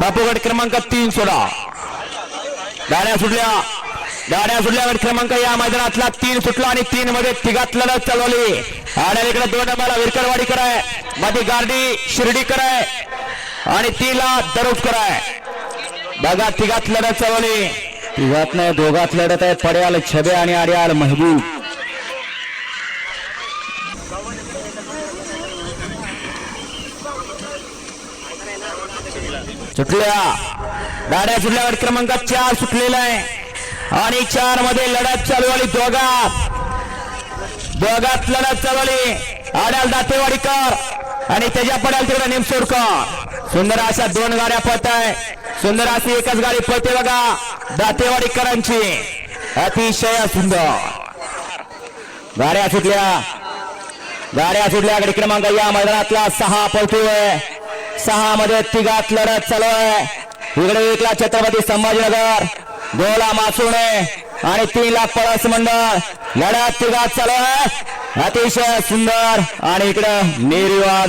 बापूगट क्रमांक तीन सोडा. गाड्या सुटल्या. गाड्या सुटल्या गट क्रमांक या मैदानातला तीन सुटला आणि तीन मध्ये तिघात लढत चालवली गाड्या इकडे दोन नंबरला विरकरवाडी करायमध्ये गार्डी शिर्डी कराय आणि तीला दरोज कराय बघा तिघात लढत चालवली तिघात नाही दोघात लढत आहे. पड्याल छबे आणि आड्याल महबूब. सुटल्या गाड्या सुटल्या क्रमांक चार सुटलेला आहे. आणि चारमध्ये लढत चालू आली दोघात. दोघात लढत चालू आली आड्याल दातेवाडीकर आणि त्याच्या पडाल तिकडे निमसोडकर. सुंदर अशा दोन गाड्या पळत आहे. सुंदर अशी एकच गाडी पळते बघा. दातेवाडीकरांची. अतिशय सुंदर. गाड्या सुटल्या. गाड्या सुटल्या. क्रमांक या मैदानातला सहा पळतोय. सहा मध्ये तिघात लढत चालू आहे. इकडे एकला छत्रपती संभाजीनगर गोला मासुणे आणि तीन लाख पळस मंडळ. लढत तिघात चालू आहे. अतिशय सुंदर आणि इकडं निर्वाद.